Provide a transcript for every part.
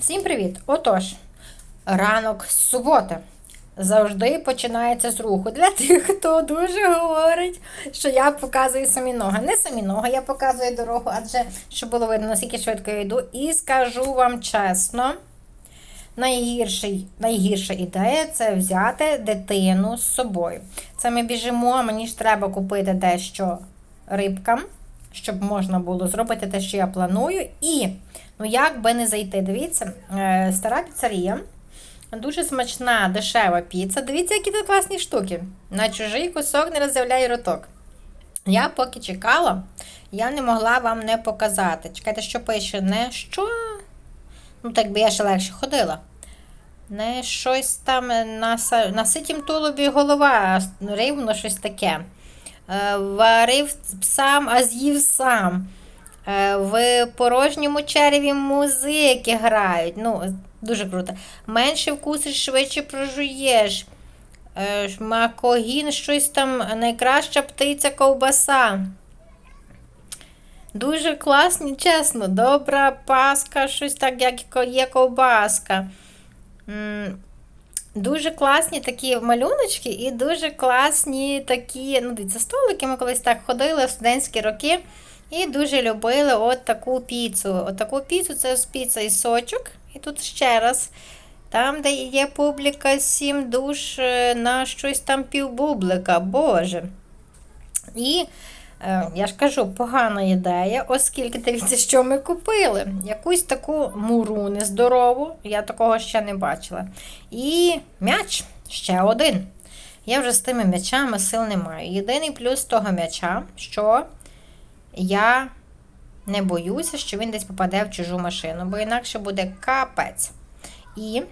Всім привіт! Отож, ранок з суботи завжди починається з руху. Для тих, хто дуже говорить, що я показую самі ноги. Не самі ноги, я показую дорогу, адже щоб було видно, наскільки швидко я йду. І скажу вам чесно, найгірший, найгірша ідея це взяти дитину з собою. Це ми біжимо, мені ж треба купити дещо рибкам, щоб можна було зробити те, що я планую. І, ну як би не зайти, дивіться, е, стара піцерія. Дуже смачна, дешева піца. Дивіться, які тут класні штуки. На чужий кусок не роздивляй роток. Я поки чекала, я не могла вам не показати. Чекайте, що пише, не що. Ну, так би я ще легше ходила. Не щось там на, на ситім тулубі голова, рівно щось таке. Е, Варив сам, а з'їв сам. Е, В порожньому череві музики грають. Ну, дуже круто. Менше вкусиш, швидше прожуєш. Е, Макогін, щось там, найкраща птиця ковбаса. Дуже класні, чесно. Добра паска, щось так, як є ковбаска. Дуже класні такі малюночки і дуже класні такі, ну, дивіться, столики. Ми колись так ходили в студентські роки і дуже любили от таку піцу. От таку піцу це піца і сочок. І тут ще раз. Там, де є публіка, сім душ е, на щось там півбублика. Боже. І я ж кажу, погана ідея, оскільки дивіться, що ми купили. Якусь таку муру нездорову, я такого ще не бачила. І м'яч ще один. Я вже з тими м'ячами сил не маю. Єдиний плюс того м'яча, що я не боюся, що він десь попаде в чужу машину, бо інакше буде капець. І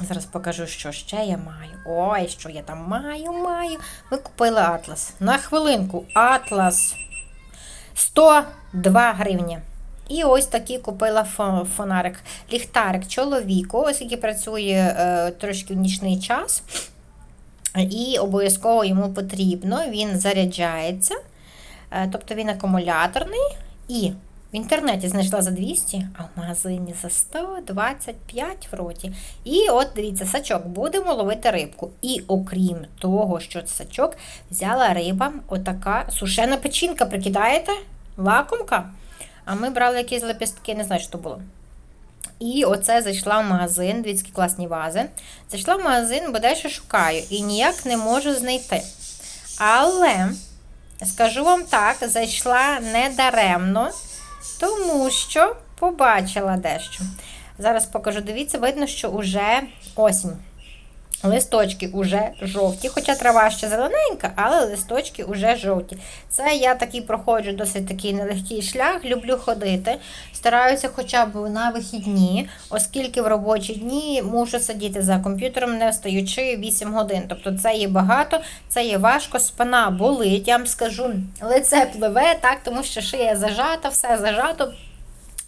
зараз покажу, що ще я маю. Ой, що я там маю, маю. Ми купили атлас. На хвилинку, атлас 102 гривні. І ось такий купила фонарик. Ліхтарик чоловіку, оскільки працює е, трошки в нічний час. І обов'язково йому потрібно, він заряджається. Е, Тобто він акумуляторний. І в інтернеті знайшла за 200, а в магазині за 125 вроді. І от дивіться, сачок, будемо ловити рибку. І окрім того, що сачок, взяла риба, отака сушена печінка, прикидаєте? Лакомка. А ми брали якісь лепістки, не знаю, що було. І оце зайшла в магазин, дивіться, класні вази. Зайшла в магазин, бо дещо шукаю і ніяк не можу знайти. Але, скажу вам так, зайшла недаремно, тому що побачила дещо. Зараз покажу, дивіться, видно, що уже осінь. Листочки вже жовті, хоча трава ще зелененька, але листочки вже жовті. Це я такий проходжу досить такий нелегкий шлях, люблю ходити. Стараюся хоча б на вихідні, оскільки в робочі дні мушу сидіти за комп'ютером, не встаючи 8 годин. Тобто це є багато, це є важко, спина болить, я вам скажу, лице пливе, так, тому що шия зажата, все зажато.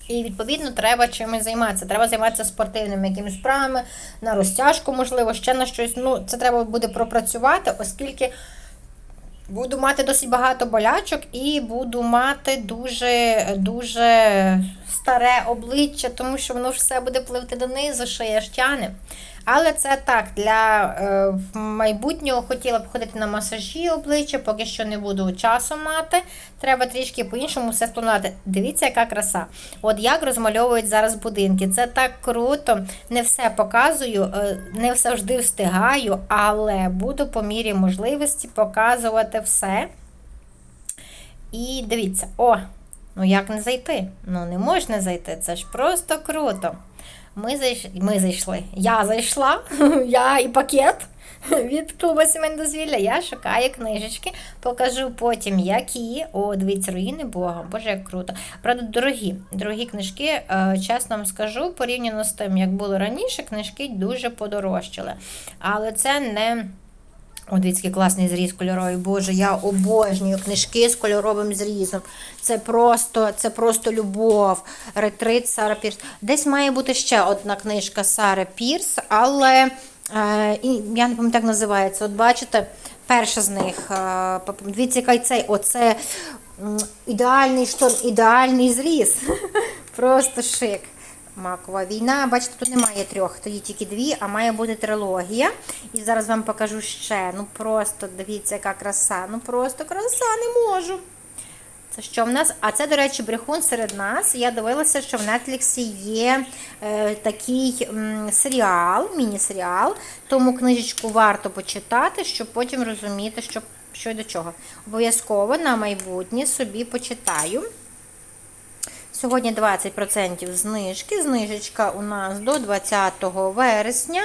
І відповідно треба чимось займатися. Треба займатися спортивними якимись справами, на розтяжку, можливо, ще на щось. Ну, це треба буде пропрацювати, оскільки буду мати досить багато болячок і буду мати дуже дуже старе обличчя, тому що воно ж все буде пливти донизу, шия ж тяне. Але це так, для е, майбутнього хотіла б ходити на масажі обличчя, поки що не буду часу мати. Треба трішки по-іншому все спланувати. Дивіться, яка краса. От як розмальовують зараз будинки. Це так круто. Не все показую, е, не завжди встигаю, але буду по мірі можливості показувати все. І дивіться, о, ну як не зайти? Ну не можна зайти, це ж просто круто. Ми зайшли, ми зайшли. Я зайшла, я і пакет від клубу сімейне дозвілля. Я шукаю книжечки, покажу потім, які. О, дивіться, руїни Бога. Боже, як круто. Правда, дорогі. Дорогі книжки, е, чесно вам скажу, порівняно з тим, як було раніше, книжки дуже подорожчали. Але це не. О, дивіться, класний зріз кольоровий. Боже, я обожнюю книжки з кольоровим зрізом. Це просто, це просто любов. Ретрит Сара Пірс. Десь має бути ще одна книжка Сари Пірс, але е, я не пам'ятаю, як називається. От бачите, перша з них. Е, дивіться, який цей оце ідеальний штон, ідеальний зріз. Просто шик. Макова війна. Бачите, тут немає трьох, тоді тільки дві, а має бути трилогія. І зараз вам покажу ще. Ну просто дивіться, яка краса. Ну просто краса, не можу. Це що в нас? А це, до речі, брехун серед нас. Я дивилася, що в Нетфліксі є е, такий м, серіал, міні-серіал. Тому книжечку варто почитати, щоб потім розуміти, що, що й до чого. Обов'язково на майбутнє собі почитаю. Сьогодні 20% знижки. Знижечка у нас до 20 вересня.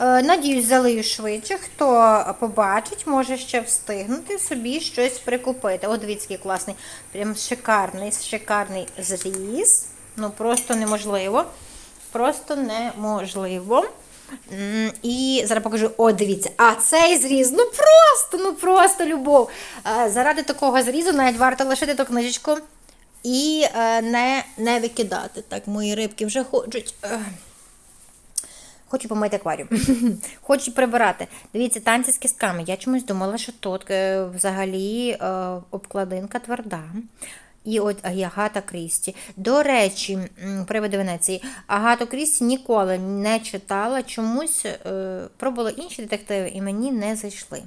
Е, Надіюсь, залию швидше. Хто побачить, може ще встигнути собі щось прикупити. О, дивіться, який класний. Прям шикарний, шикарний зріз. Ну, просто неможливо. Просто неможливо. І зараз покажу, о, дивіться, а цей зріз, ну просто, ну просто любов. Е, Заради такого зрізу навіть варто лишити ту книжечку і е, не, не викидати. Так, мої рибки вже хочуть. е, Хочу помити акваріум. Хочу прибирати. Дивіться, танці з кістками. Я чомусь думала, що тут е, взагалі обкладинка тверда. І от Агата Крісті. До речі, м, приводу Венеції, Агату Крісті ніколи не читала, чомусь пробувала інші детективи і мені не зайшли.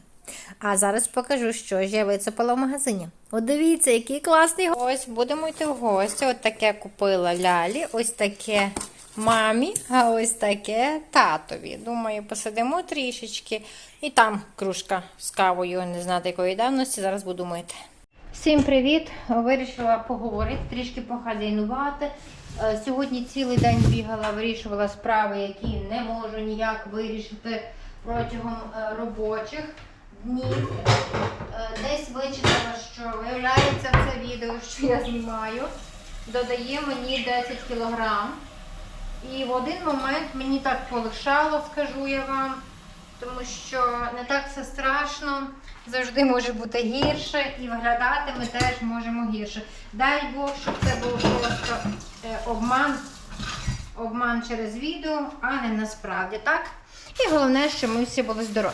А зараз покажу, що ж я вицепила в магазині. От дивіться, який класний гость. Будемо йти в гості. От таке купила лялі, ось таке мамі, а ось таке татові. Думаю, посидимо трішечки. І там кружка з кавою, не знати якої давності, зараз буду мити. Всім привіт! Вирішила поговорити, трішки похазяйнувати. Е, Сьогодні цілий день бігала, вирішувала справи, які не можу ніяк вирішити протягом е, робочих днів. Е, Десь вичитала, що виявляється це відео, що я знімаю, додає мені 10 кілограм. І в один момент мені так полишало, скажу я вам, тому що не так все страшно, завжди може бути гірше, і виглядати ми теж можемо гірше. Дай Бог, щоб це був просто е, обман, обман через відео, а не насправді, так? І головне, що ми всі були здорові.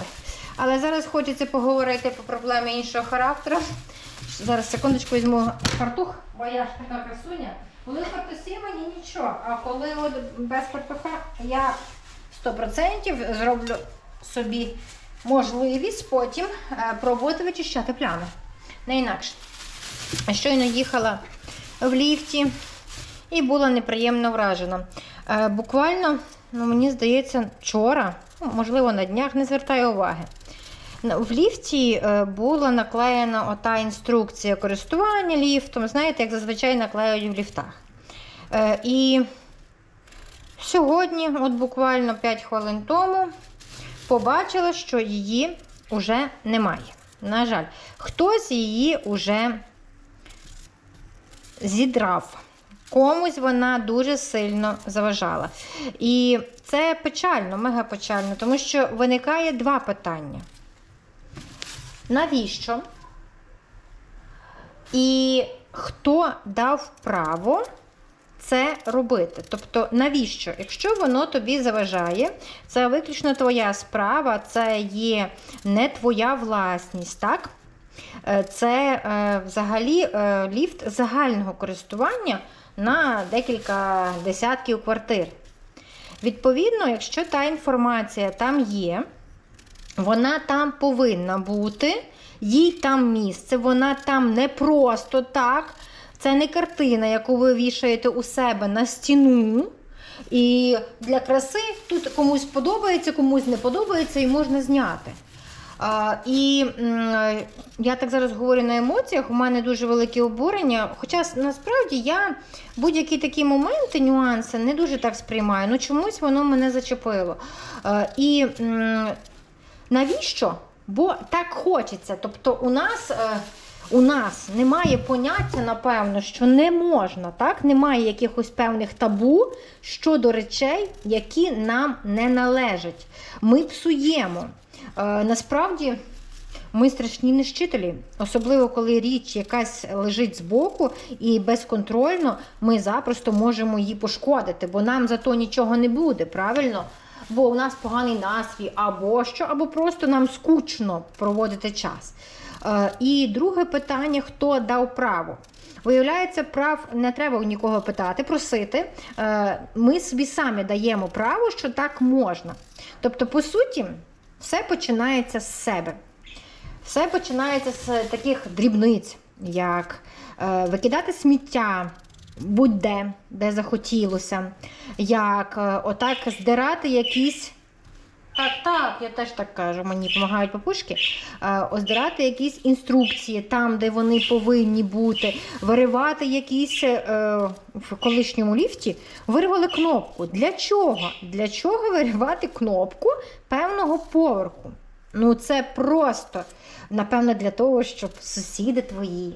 Але зараз хочеться поговорити про проблеми іншого характеру. Зараз секундочку візьму фартух, бо я ж така красуня. Коли фартусі мені нічого, а коли от без фартуха я 100% зроблю собі можливість потім е, пробувати вичищати плями. Не інакше. Щойно їхала в ліфті і була неприємно вражена. Е, Буквально, ну, мені здається, вчора, ну, можливо, на днях, не звертаю уваги. В ліфті е, була наклеєна ота інструкція користування ліфтом, знаєте, як зазвичай наклеюють в ліфтах. Е, І сьогодні, от буквально 5 хвилин тому, побачила, що її вже немає. На жаль, хтось її вже зідрав. Комусь вона дуже сильно заважала. І це печально, мега печально, тому що виникає два питання. Навіщо? І хто дав право це робити? Тобто, навіщо? Якщо воно тобі заважає, це виключно твоя справа, це є не твоя власність, так? Е, Це е, взагалі е, ліфт загального користування на декілька десятків квартир. Відповідно, якщо та інформація там є, вона там повинна бути, їй там місце, вона там не просто так. Це не картина, яку ви вішаєте у себе на стіну. І для краси тут комусь подобається, комусь не подобається і можна зняти. А, і я так зараз говорю на емоціях, у мене дуже велике обурення. Хоча насправді я будь-які такі моменти, нюанси не дуже так сприймаю. Ну чомусь воно мене зачепило. А, і навіщо? Бо так хочеться. Тобто у нас. е, У нас немає поняття, напевно, що не можна, так? Немає якихось певних табу щодо речей, які нам не належать. Ми псуємо. Е, насправді, ми страшні нищителі, особливо коли річ якась лежить збоку і безконтрольно ми запросто можемо її пошкодити, бо нам за то нічого не буде, правильно? Бо у нас поганий настрій, або що, або просто нам скучно проводити час. Е, І друге питання: хто дав право? Виявляється, прав не треба нікого питати, просити. Е, Ми собі самі даємо право, що так можна. Тобто, по суті, все починається з себе. Все починається з таких дрібниць, як е, викидати сміття будь-де, де захотілося, як е, отак здирати якісь. Так, так, я теж так кажу, мені допомагають папушки. Е, оздирати якісь інструкції там, де вони повинні бути, виривати якісь е, в колишньому ліфті, вирвали кнопку. Для чого? Для чого виривати кнопку певного поверху? Ну, це просто, напевно, для того, щоб сусіди твої.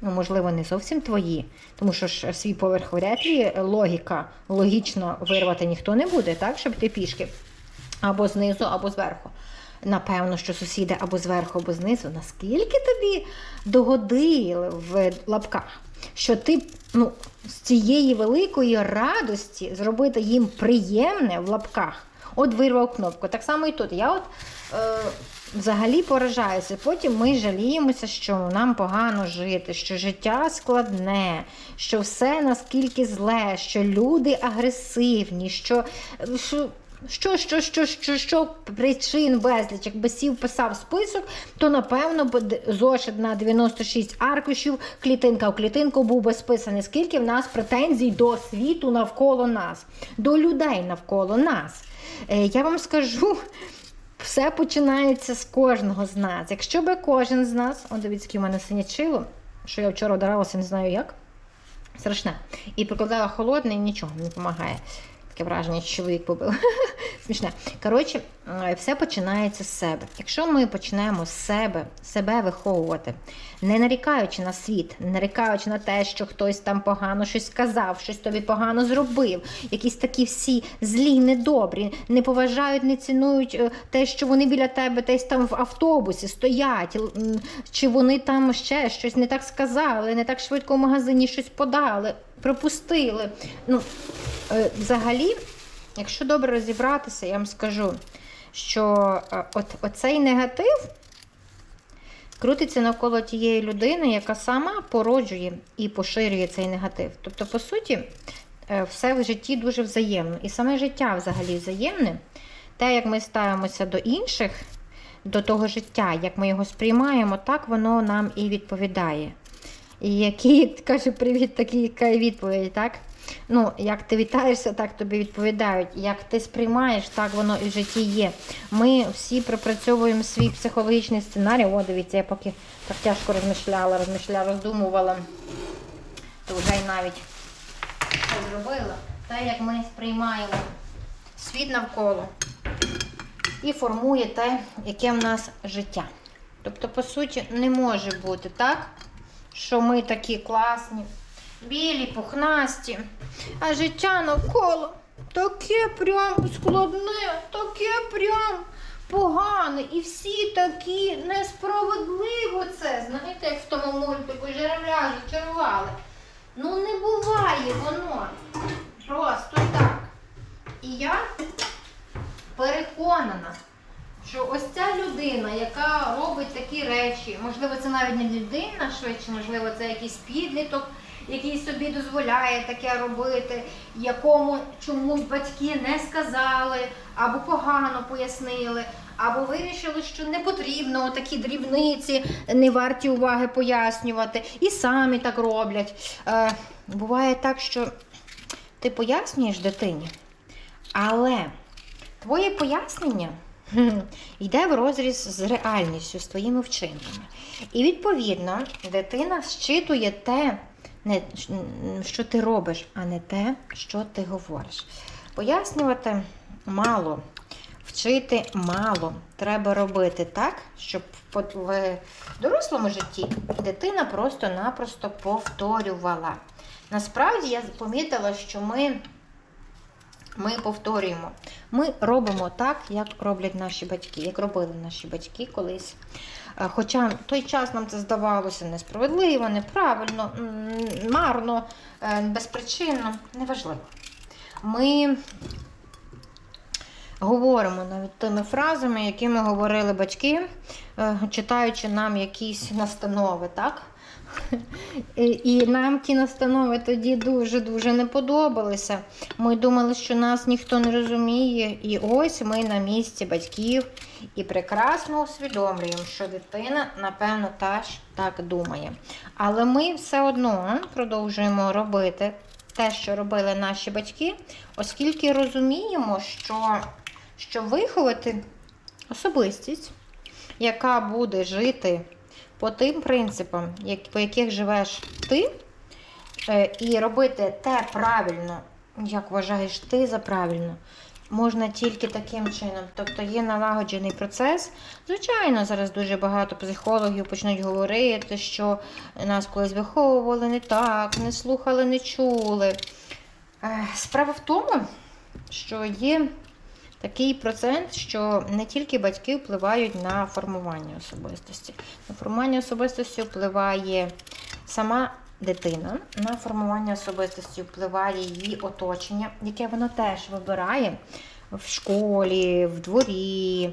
Ну, можливо, не зовсім твої, тому що ж свій поверх вряд ли логіка логічно вирвати ніхто не буде, так, щоб ти пішки або знизу, або зверху. Напевно, що сусіди або зверху, або знизу. Наскільки тобі догодили в лапках, що ти ну, з цієї великої радості зробити їм приємне в лапках, от вирвав кнопку. Так само і тут. Я от е, взагалі поражаюся. Потім ми жаліємося, що нам погано жити, що життя складне, що все наскільки зле, що люди агресивні, що. що що, що, що, що, що причин безліч, якби сів писав список, то напевно зошит на 96 аркушів, клітинка в клітинку був би списаний. Скільки в нас претензій до світу навколо нас, до людей навколо нас. Е, Я вам скажу. Все починається з кожного з нас. Якщо би кожен з нас, о, дивіться, яке в мене синячило, що я вчора вдаралася, не знаю як. Страшне. І прикладала холодне, і нічого не допомагає. Таке враження, що чоловік побив. Смішне. Коротше, е, все починається з себе. Якщо ми почнемо з себе, себе виховувати, не нарікаючи на світ, не нарікаючи на те, що хтось там погано щось сказав, щось тобі погано зробив, якісь такі всі злі, недобрі, не поважають, не цінують е, те, що вони біля тебе десь там в автобусі стоять, чи вони там ще щось не так сказали, не так швидко в магазині щось подали, пропустили. Ну, е, взагалі, якщо добре розібратися, я вам скажу, що е, от, оцей негатив крутиться навколо тієї людини, яка сама породжує і поширює цей негатив. Тобто, по суті, е, все в житті дуже взаємно. І саме життя взагалі взаємне. Те, як ми ставимося до інших, до того життя, як ми його сприймаємо, так воно нам і відповідає. І який каже привіт, такий відповідь, так? Ну, як ти вітаєшся, так тобі відповідають. Як ти сприймаєш, так воно і в житті є. Ми всі пропрацьовуємо свій психологічний сценарій. О, дивіться, я поки так тяжко розмишляла, розмишляла, роздумувала, то вже й навіть це зробила. Те, як ми сприймаємо світ навколо і формує те, яке в нас життя. Тобто, по суті, не може бути так, що ми такі класні, білі, пухнасті, а життя навколо таке прям складне, таке прям погане. І всі такі несправедливо це. Знаєте, як в тому мультику жеребля зачарували. Ну не буває воно. Просто так. І я переконана, що ось ця людина, яка робить такі речі, можливо, це навіть не людина швидше, можливо, це якийсь підліток, який собі дозволяє таке робити, якому чомусь батьки не сказали, або погано пояснили, або вирішили, що не потрібно такі дрібниці, не варті уваги пояснювати, і самі так роблять. Е, буває так, що ти пояснюєш дитині, але твоє пояснення йде в розріз з реальністю, з твоїми вчинками. І відповідно дитина щитує те, не, що ти робиш, а не те, що ти говориш. Пояснювати мало, вчити мало. Треба робити так, щоб в дорослому житті дитина просто-напросто повторювала. Насправді я помітила, що ми ми повторюємо. Ми робимо так, як роблять наші батьки, як робили наші батьки колись. Е, Хоча в той час нам це здавалося несправедливо, неправильно, марно, е, безпричинно, неважливо. Ми говоримо навіть тими фразами, якими говорили батьки, е, читаючи нам якісь настанови, так? І нам ті настанови тоді дуже-дуже не подобалися. Ми думали, що нас ніхто не розуміє. І ось ми на місці батьків і прекрасно усвідомлюємо, що дитина, напевно, теж так думає. Але ми все одно продовжуємо робити те, що робили наші батьки, оскільки розуміємо, що, що виховати особистість, яка буде жити по тим принципам, по яких живеш ти, е, і робити те правильно, як вважаєш ти за правильно, можна тільки таким чином. Тобто є налагоджений процес. Звичайно, зараз дуже багато психологів почнуть говорити, що нас колись виховували не так, не слухали, не чули. Е, Справа в тому, що є такий процент, що не тільки батьки впливають на формування особистості. На формування особистості впливає сама дитина, на формування особистості впливає її оточення, яке вона теж вибирає в школі, в дворі.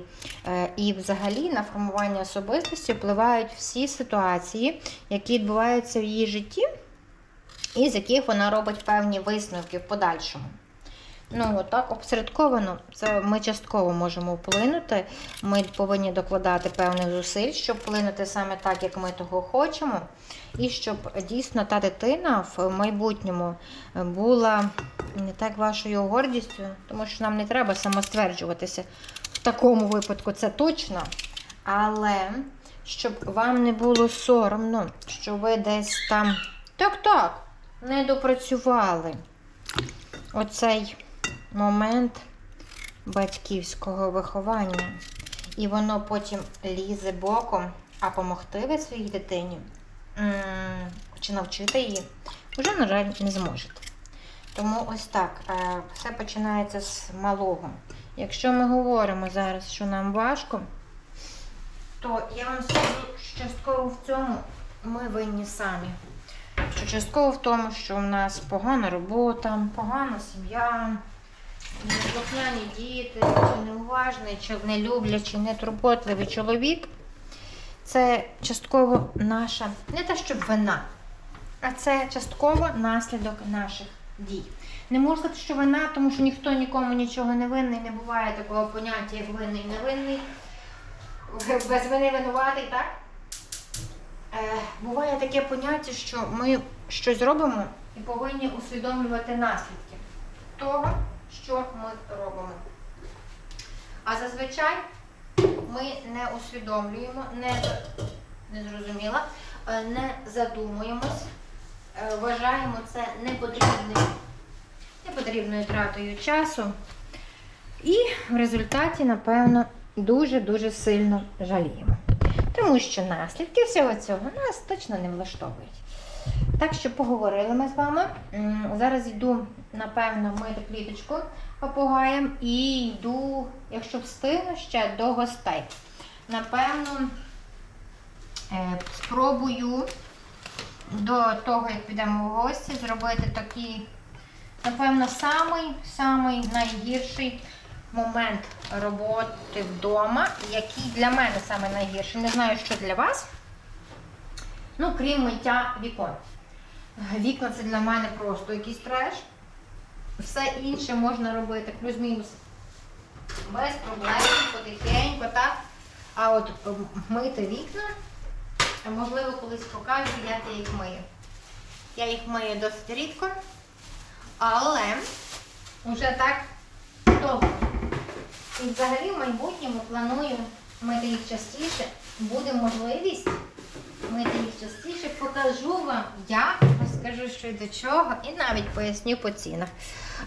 Е, І взагалі на формування особистості впливають всі ситуації, які відбуваються в її житті, і з яких вона робить певні висновки в подальшому. Ну, так, обсередковано, це ми частково можемо вплинути. Ми повинні докладати певних зусиль, щоб вплинути саме так, як ми того хочемо. І щоб дійсно та дитина в майбутньому була не так вашою гордістю, тому що нам не треба самостверджуватися. В такому випадку це точно. Але щоб вам не було соромно, що ви десь там так-так, не допрацювали оцей момент батьківського виховання. І воно потім лізе боком, а помогти ви своїй дитині чи навчити її, вже, на жаль, не зможете. Тому ось так, е, все починається з малого. Якщо ми говоримо зараз, що нам важко, то я вам скажу, що частково в цьому ми винні самі. Що частково в тому, що в нас погана робота, погана сім'я, неслухняні діти, чи неуважний, чи нелюблячий, нетурботливий чоловік. Це частково наша, не те, щоб вина, а це частково наслідок наших дій. Не можу сказати, що вина, тому що ніхто нікому нічого не винний, не буває такого поняття, як винний невинний. Без вини винуватий, так? Е, буває таке поняття, що ми щось робимо і повинні усвідомлювати наслідки того, що ми робимо. А зазвичай ми не усвідомлюємо, не, не зрозуміла, е, не задумуємось, е, вважаємо це непотрібним, непотрібною тратою часу. І в результаті, напевно, дуже-дуже сильно жаліємо. Тому що наслідки всього цього нас точно не влаштовують. Так що поговорили ми з вами. Зараз йду, напевно, мити кліточку попугаєм і йду, якщо встигну, ще до гостей. Напевно, е, спробую до того, як підемо в гості, зробити такий, напевно, самий, самий найгірший момент роботи вдома, який для мене саме найгірший. Не знаю, що для вас. Ну, крім миття вікон. Вікна це для мене просто якийсь треш. Все інше можна робити, плюс-мінус. Без проблем, потихеньку, так. А от мити вікна, можливо, колись покажу, як я їх мию. Я їх мию досить рідко, але вже так довго. І взагалі в майбутньому планую мити їх частіше. Буде можливість мити їх частіше. Покажу вам, як, розкажу, що й до чого, і навіть поясню по цінах.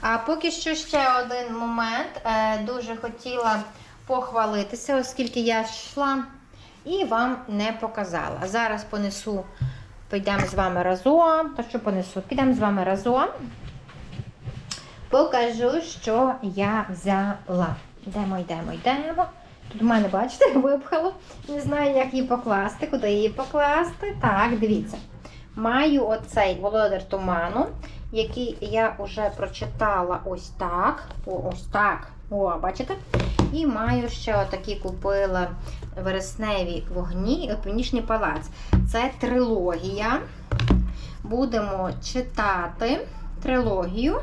А поки що ще один момент. Е, Дуже хотіла похвалитися, оскільки я йшла і вам не показала. Зараз понесу, підемо з вами разом. То що понесу? Підемо з вами разом. Покажу, що я взяла. Йдемо, йдемо, йдемо. Тут в мене, бачите, випхало. Не знаю, як її покласти, куди її покласти. Так, дивіться. Маю оцей володар туману. який я вже прочитала ось так. О, ось так. О, бачите? І маю ще отакі купила вересневі вогні Північний палац. Це трилогія. Будемо читати трилогію.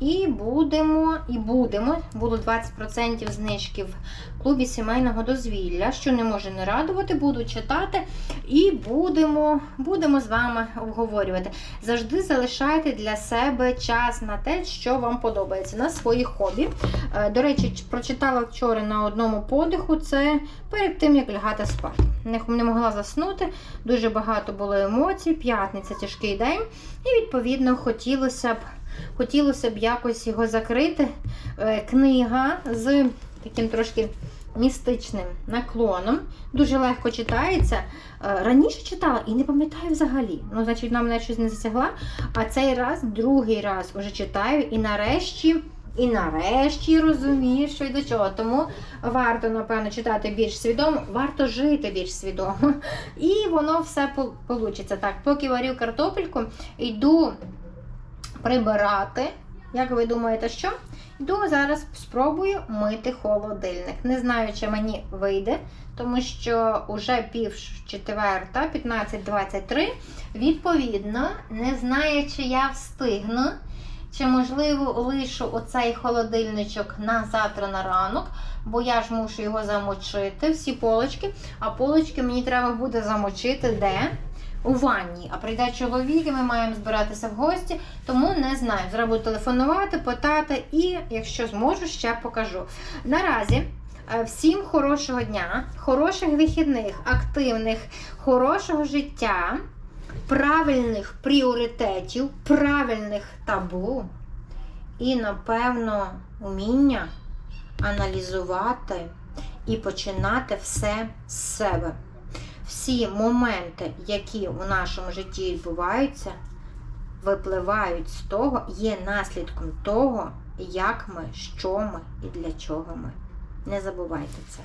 І будемо, і будемо, було 20% знижки в клубі сімейного дозвілля, що не може не радувати, буду читати і будемо, будемо з вами обговорювати. Завжди залишайте для себе час на те, що вам подобається, на свої хобі. Е, До речі, прочитала вчора на одному подиху це перед тим, як лягати спати. Не, не могла заснути, дуже багато було емоцій, п'ятниця тяжкий день, і відповідно хотілося б. Хотілося б якось його закрити. Е, Книга з таким трошки містичним наклоном. Дуже легко читається. Е, Раніше читала і не пам'ятаю взагалі. Ну, значить, вона мене щось не засягла. А цей раз, другий раз вже читаю і нарешті. І нарешті розумію, що й до чого. Тому варто, напевно, читати більш свідомо, варто жити більш свідомо. І воно все вийде. Так, поки варю картопельку, йду прибирати. Як ви думаєте, що? Йду зараз спробую мити холодильник. Не знаю, чи мені вийде, тому що вже пів четверта, 15.23. Відповідно, не знаю, чи я встигну, чи можливо лишу оцей холодильничок на завтра на ранок, бо я ж мушу його замочити, всі полочки. А полочки мені треба буде замочити де? У ванні, а прийде чоловік, і ми маємо збиратися в гості, тому не знаю. Зараз телефонувати, питати, і якщо зможу, ще покажу. Наразі е, всім хорошого дня, хороших вихідних, активних, хорошого життя, правильних пріоритетів, правильних табу і, напевно, уміння аналізувати і починати все з себе всі моменти, які в нашому житті відбуваються, випливають з того, є наслідком того, як ми, що ми і для чого ми. Не забувайте це.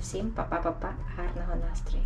Всім па-па-па-па, гарного настрою!